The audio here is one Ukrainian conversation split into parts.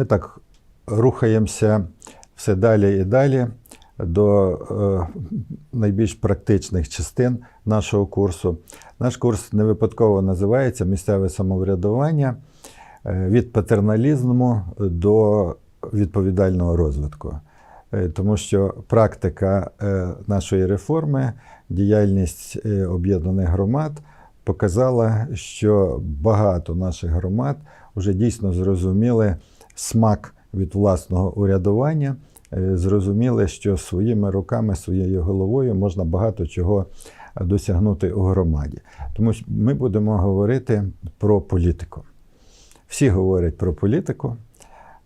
ми так рухаємося все далі і далі до е, найбільш практичних частин нашого курсу. Наш курс не випадково називається Місцеве самоврядування е, від патерналізму до відповідального розвитку. Е, Тому що практика нашої реформи, діяльність об'єднаних громад показала, що багато наших громад вже дійсно зрозуміли смак від власного урядування, е, зрозуміли, що своїми руками, своєю головою можна багато чого досягнути у громаді. Тому ми будемо говорити про політику. Всі говорять про політику,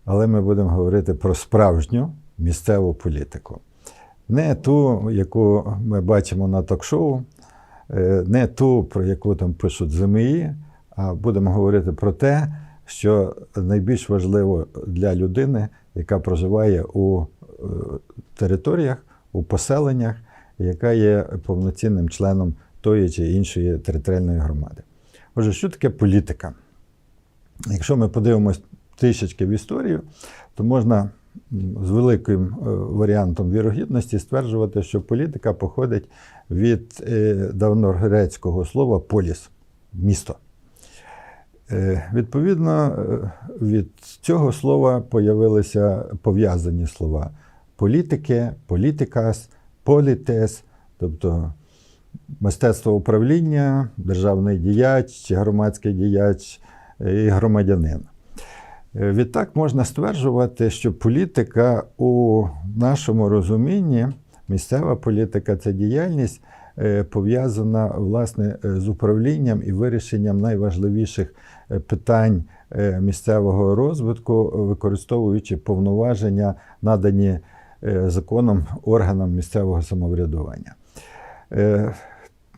але ми будемо говорити про справжню місцеву політику. Не ту, яку ми бачимо на ток-шоу, е, не ту, про яку там пишуть ЗМІ, а будемо говорити про те, що найбільш важливо для людини, яка проживає у е, територіях, у поселеннях, яка є повноцінним членом тої чи іншої територіальної громади. Отже, що таке політика? Якщо ми подивимось трішечки в історію, то можна з великим е, варіантом вірогідності стверджувати, що політика походить від е, давногрецького слова поліс місто. Е, Відповідно, е, від цього слова появилися пов'язані слова політики, політикас, політес, тобто мистецтво управління, державний діяч, громадський діяч і громадянин. Е, Відтак можна стверджувати, що політика у нашому розумінні, місцева політика це діяльність, е, пов'язана власне е, з управлінням і вирішенням найважливіших е, питань е, місцевого розвитку, використовуючи повноваження, надані е, законом органам місцевого самоврядування. Е,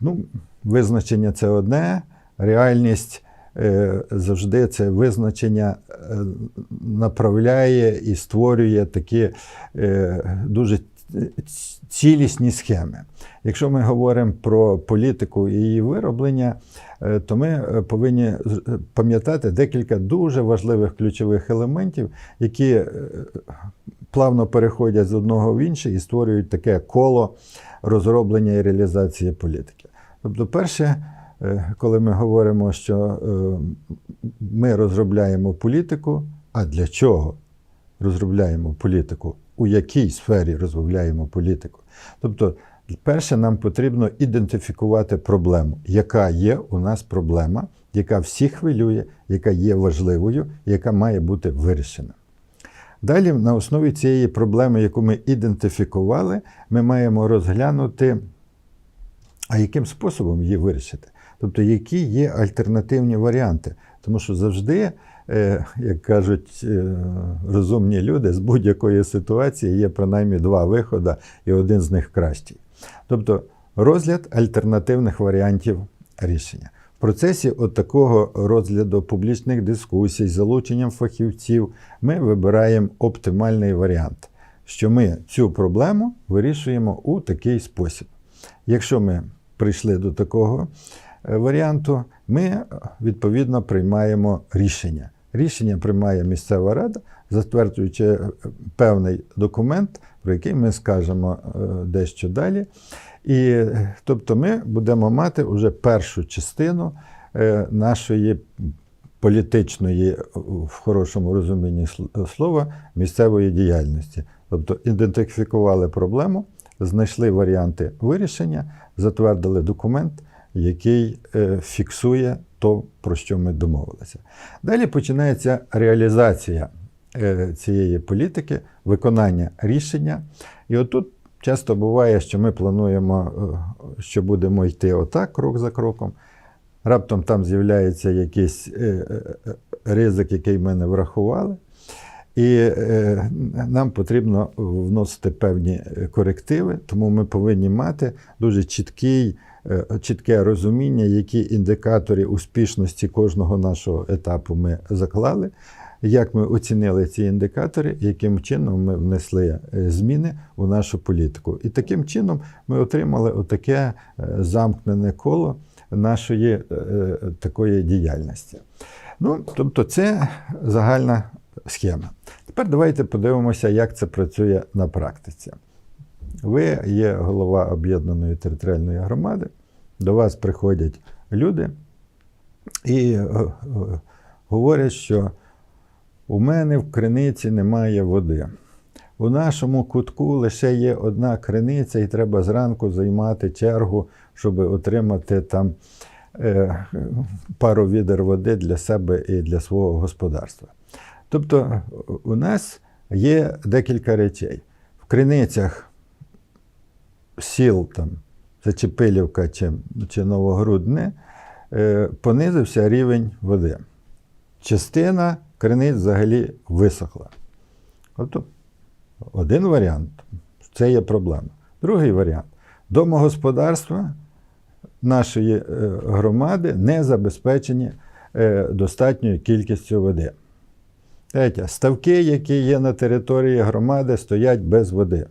Ну, визначення це одне, реальність е, завжди це визначення е, направляє і створює такі е, дуже цілісні схеми. Якщо ми говоримо про політику і її вироблення, е, то ми е, повинні е, пам'ятати декілька дуже важливих ключових елементів, які плавно переходять з одного в інший і створюють таке коло розроблення і реалізації політики. Тобто, перше, коли ми говоримо, що ми розробляємо політику, а для чого розробляємо політику, у якій сфері розробляємо політику. Тобто, перше, нам потрібно ідентифікувати проблему, яка є у нас проблема, яка всіх хвилює, яка є важливою, яка має бути вирішена. Далі, на основі цієї проблеми, яку ми ідентифікували, ми маємо розглянути, а яким способом її вирішити. Тобто, які є альтернативні варіанти. Тому що завжди, як кажуть е, розумні люди, з будь-якої ситуації є принаймні два виходи, і один з них кращий. Тобто розгляд альтернативних варіантів рішення. В процесі от такого розгляду публічних дискусій залученням фахівців ми вибираємо оптимальний варіант, що ми цю проблему вирішуємо у такий спосіб. Якщо ми прийшли до такого е, варіанту, ми е, відповідно приймаємо рішення. Рішення приймає місцева рада, затверджуючи е, певний документ, про який ми скажемо е, дещо далі. І тобто ми будемо мати вже першу частину е, нашої політичної, в хорошому розумінні слова, місцевої діяльності. Тобто ідентифікували проблему, знайшли варіанти вирішення, затвердили документ, який фіксує то, про що ми домовилися. Далі починається реалізація е, цієї політики, виконання рішення. І отут часто буває, що ми плануємо, е, що будемо йти отак, крок за кроком. Раптом там з'являється якийсь е, ризик, який ми не врахували. І е, нам потрібно вносити певні е, корективи, тому ми повинні мати дуже чіткий, е, чітке розуміння, які індикатори успішності кожного нашого етапу ми заклали, як ми оцінили ці індикатори, яким чином ми внесли зміни у нашу політику. І таким чином ми отримали отаке замкнене коло нашої такої діяльності. Ну, тобто, це загальна схема. Тепер давайте подивимося, як це працює на практиці. Ви є голова об'єднаної територіальної громади, до вас приходять люди і е, е, говорять, що у мене в криниці немає води. У нашому кутку лише є одна криниця, і треба зранку займати чергу, щоб отримати там е, пару відер води для себе і для свого господарства. Тобто у нас є декілька речей. В криницях сіл там, Зачепилівка чи, чи Новогрудне, е, понизився рівень води. Частина криниць взагалі висохла. Тобто один варіант це є проблема. Другий варіант домогосподарства нашої е, громади не забезпечені е, достатньою кількістю води. Третє. Ставки, які є на території громади, стоять без води.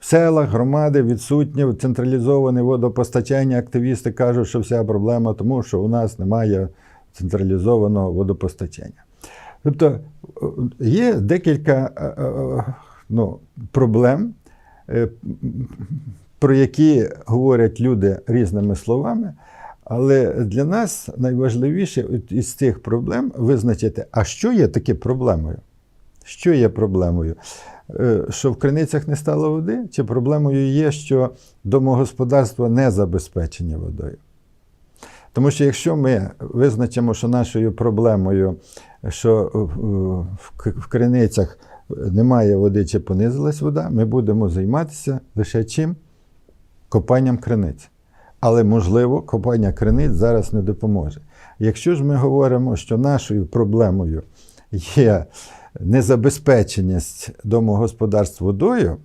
В селах громади відсутнє централізоване водопостачання. Активісти кажуть, що вся проблема тому, що у нас немає централізованого водопостачання. Тобто е, є декілька е, е, ну, проблем, про які говорять люди різними словами. Але для нас найважливіше із цих проблем визначити, а що є таке проблемою? Що є проблемою? Е, Що в криницях не стало води? Чи проблемою є, що домогосподарства не забезпечені водою? Тому що якщо ми визначимо, що нашою проблемою, що в криницях немає води чи понизилась вода, ми будемо займатися лише чим? Копанням криниць. Але, можливо, копання криниць зараз не допоможе. Якщо ж ми говоримо, що нашою проблемою є незабезпеченість домогосподарств водою,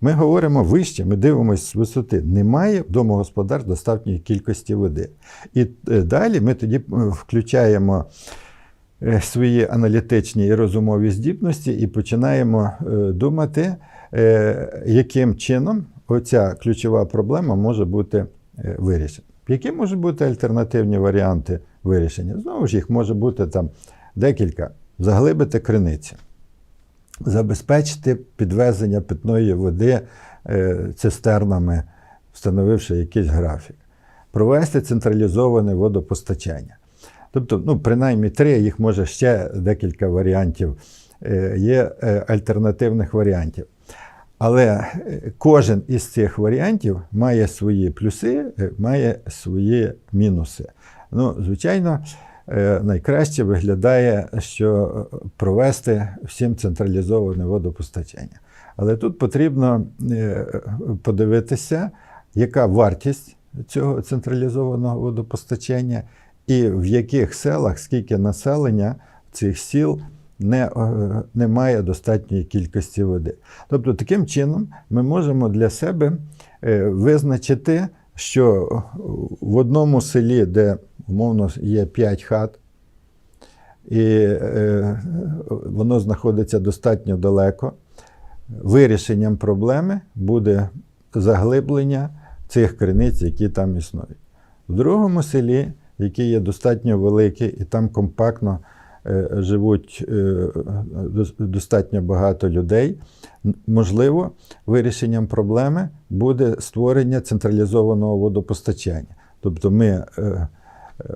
ми говоримо вище, ми дивимося з висоти. Немає в домогосподарств достатньої кількості води. І е, далі ми тоді е, включаємо е, свої аналітичні і розумові здібності і починаємо думати, яким чином оця ключова проблема може бути е, вирішена. Які можуть бути альтернативні варіанти вирішення? Знову ж їх може бути там декілька. Заглибити криниці, забезпечити підвезення питної води е, цистернами, встановивши якийсь графік, провести централізоване водопостачання. Тобто, ну, принаймні три, їх може ще декілька варіантів, е, є альтернативних варіантів. Але е, кожен із цих варіантів має свої плюси, е, має свої мінуси. Ну, звичайно, е, найкраще виглядає, що провести всім централізоване водопостачання. Але тут потрібно подивитися, яка вартість цього централізованого водопостачання, і в яких селах, скільки населення цих сіл не, е, не має достатньої кількості води. Тобто, таким чином ми можемо для себе е, визначити, що в одному селі, де умовно є 5 хат, і е, воно знаходиться достатньо далеко, вирішенням проблеми буде заглиблення цих криниць, які там існують. В другому селі, яке є достатньо велике, і там компактно живуть е, достатньо багато людей, можливо, вирішенням проблеми буде створення централізованого водопостачання. Тобто ми е,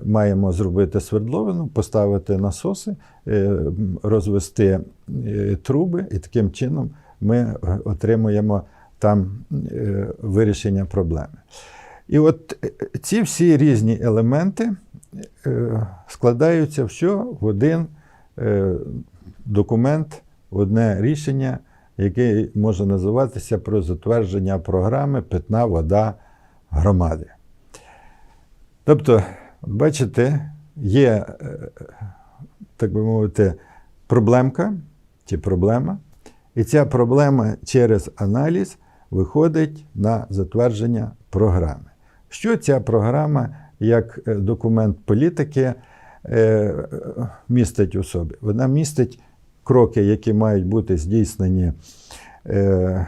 маємо зробити свердловину, поставити насоси, е, розвести е, труби, і таким чином ми е, отримуємо там е, вирішення проблеми. І от е, ці всі різні елементи е, складаються в що? В один е, документ, в одне рішення, яке може називатися про затвердження програми Питна вода громади. Тобто, бачите, є, е, так би мовити, проблемка чи проблема, і ця проблема через аналіз виходить на затвердження програми. Що ця програма як е, документ політики е, містить у собі? Вона містить кроки, які мають бути здійснені е,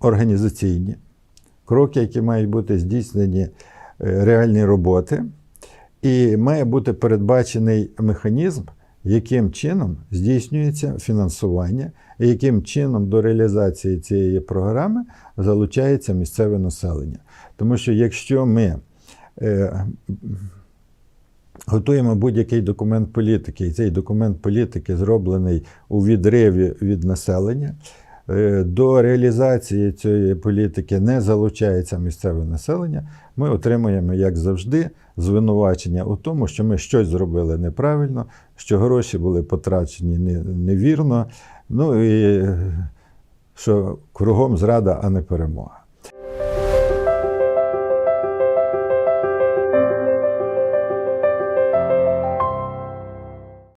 організаційні, кроки, які мають бути здійснені реальні роботи, і має бути передбачений механізм, яким чином здійснюється фінансування і яким чином до реалізації цієї програми залучається місцеве населення. Тому що якщо ми готуємо будь-який документ політики, і цей документ політики зроблений у відриві від населення, е, до реалізації цієї політики не залучається місцеве населення, ми отримуємо, як завжди, звинувачення у тому, що ми щось зробили неправильно, що гроші були потрачені невірно, ну і е, що кругом зрада, а не перемога.